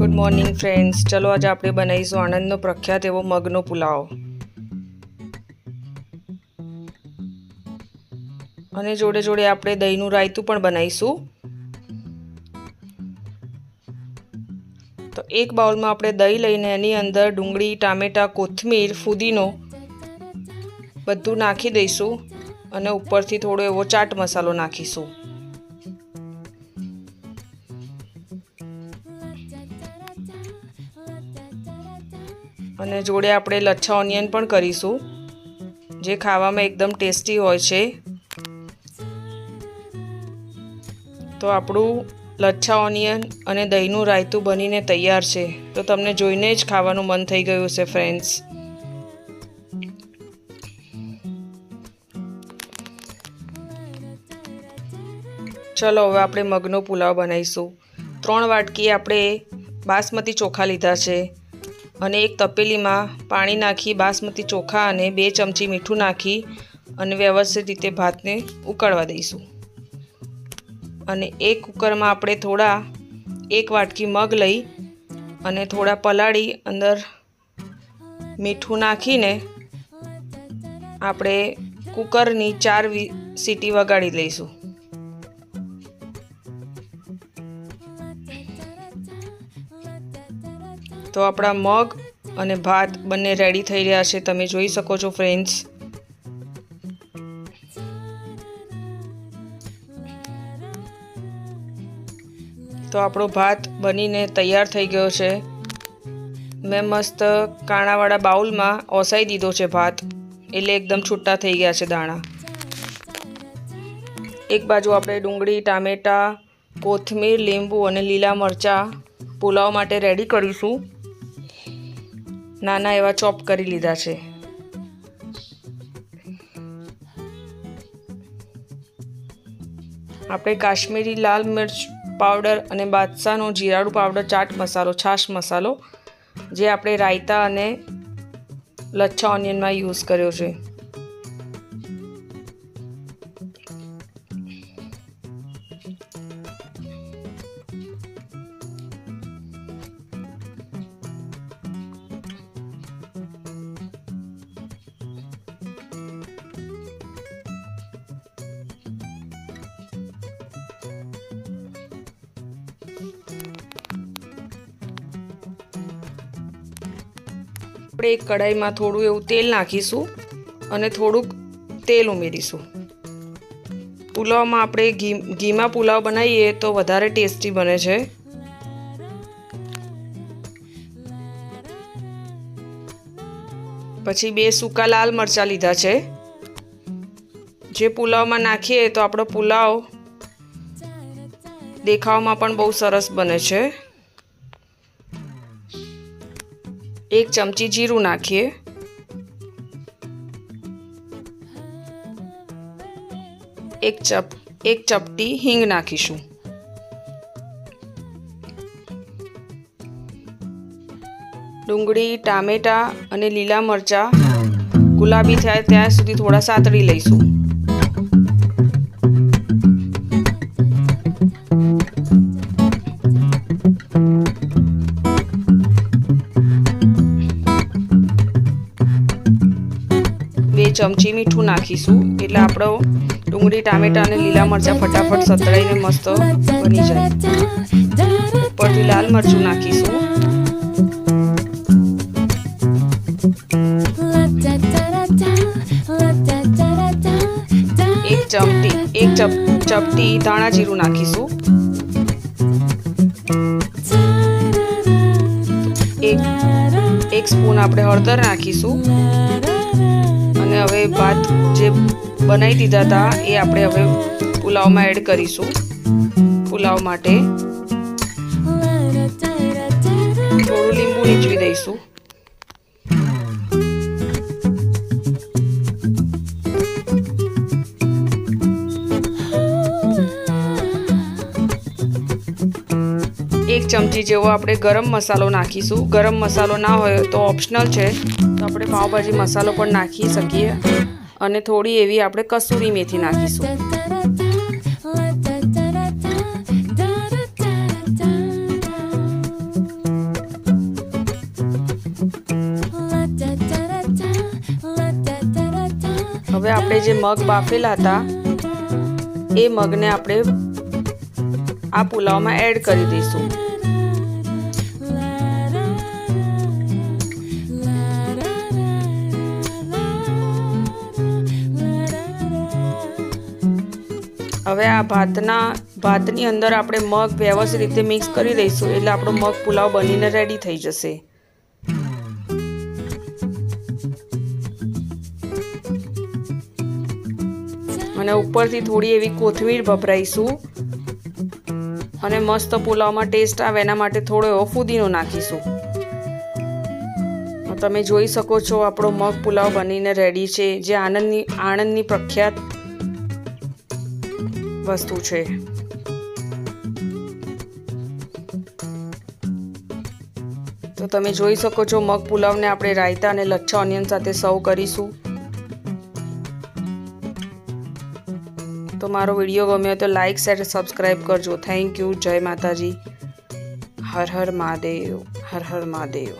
Good morning friends ચલો, આજે આપણે બનાવીશું આણંદનો પ્રખ્યાત એવો મગનો પુલાવ. અને જોડે જોડે આપણે દહીંનું રાયતું પણ બનાવીશું. તો એક બાઉલમાં આપણે દહીં લઈને એની અંદર ડુંગળી, ટામેટાં, કોથમીર, ફુદીનો બધું નાખી દઈશું અને ઉપરથી થોડો એવો ચાટ મસાલો નાખીશું. અને જોડે આપણે લચ્છા ઓનિયન પણ કરીશું, જે ખાવામાં એકદમ ટેસ્ટી હોય છે. તો આપણું લચ્છા ઓનિયન અને દહીંનું રાયતું બનીને તૈયાર છે. તો તમને જોઈને જ ખાવાનું મન થઈ ગયું છે ફ્રેન્ડ્સ ચલો, હવે આપણે મગનો પુલાવ બનાવીશું. ત્રણ વાટકી આપણે બાસમતી ચોખા લીધા છે. અને એક તપેલીમાં પાણી નાખી, બાસમતી ચોખા અને બે ચમચી મીઠું નાખી અને વ્યવસ્થિત રીતે ભાતને ઉકળવા દઈશું. અને એક કુકરમાં આપણે થોડા, એક વાટકી મગ લઈ અને થોડા પલાળી અંદર મીઠું નાખીને આપણે કુકરની ચાર સીટી વગાડી લઈશું. તો આપણા મગ અને ભાત બંને રેડી થઈ રહ્યા છે. તમે જોઈ શકો છો ફ્રેન્ડ્સ તો આપણો ભાત બનીને તૈયાર થઈ ગયો છે. મેં મસ્ત કાણાવાળા બાઉલમાં ઓસાઈ દીધો છે ભાત. એટલે એકદમ છૂટા થઈ ગયા છે દાણા. એક બાજુ આપણે ડુંગળી, ટામેટાં, કોથમીર, લીંબુ અને લીલા મરચાં પુલાવ માટે રેડી કરીશું. નાના એવા ચોપ કરી લીધા છે. આપણે કાશ્મીરી લાલ મિર્ચ પાવડર અને બાદશાહનો જીરાડું પાવડર, ચાટ મસાલો, છાશ મસાલો, જે આપણે રાયતા અને લચ્છા ઓનિયનમાં યુઝ કર્યો છે. આપણે એક કઢાઈમાં થોડું એવું તેલ નાખીશું અને થોડુંક તેલ ઉમેરીશું. પુલાવમાં આપણે ઘી, ઘીમાં પુલાવ બનાવીએ તો વધારે ટેસ્ટી બને છે. પછી બે સૂકા લાલ મરચાં લીધા છે. જે પુલાવમાં નાખીએ તો આપણો પુલાવ દેખાવમાં પણ બહુ સરસ બને છે. એક ચમચી જીરું નાખીએ. એક ચપ, એક ચપટી હિંગ નાખીશું. ડુંગળી, ટામેટા અને લીલા મરચાં ગુલાબી થાય ત્યાં સુધી થોડા સાતળી લઈશું. ચમચી મીઠું નાખીશું. એટલે આપણો ડુંગળી, ટામેટા અને લીલા મરચાં ફટાફટ સતળાઈને મસ્ત બની જાય. ઉપરથી લાલ મરચું નાખીશું. એક ચમટી, એક ચપ, ચપટી ધાણા જીરું નાખીશું. એક એક સ્પૂન આપણે હળદર નાખીશું. હવે ભાત જે બનાવી દીધા હતા એ આપણે હવે પુલાવમાં એડ કરીશું. પુલાવ માટે થોડું લીંબુ નીચવી દઈશું. એક ચમચી જેવો આપણે ગરમ મસાલો નાખીશું. ગરમ મસાલો ના હોય તો ઓપ્શનલ છે. તો આપણે પાવભાજી મસાલો પણ નાખી શકીએ. અને થોડી એવી આપણે કસૂરી મેથી નાખીશું. હવે આપણે જે મગ બાફેલા હતા, એ મગને આપણે આ પુલાવમાં એડ કરી દઈશું. હવે આ ભાતના, ભાતની અંદર આપણે મગ વ્યવસ્થિત રીતે મિક્સ કરી દઈશું એટલે આપણો મગ પુલાવ બનીને રેડી થઈ જશે. અને ઉપરથી થોડી એવી કોથમીર ભભરાઈશું. અને મસ્ત પુલાવમાં ટેસ્ટ આવે એના માટે થોડો એવો ફુદીનો નાખીશું. તમે જોઈ શકો છો આપણો મગ પુલાવ બનીને રેડી છે. જે આનંદની, આણંદની પ્રખ્યાત વસ્તુ છે તો તમે જોઈ શકો છો, મગ પુલાવને આપણે રાયતા અને લચ્છા ઓનિયન સાથે સર્વ કરીશું. તો મારો વીડિયો ગમ્યો તો લાઇક શેર સબસ્ક્રાઈબ કરજો. થેન્ક યુ જય માતાજી. હર હર મહાદેવ. હર હર મહાદેવ.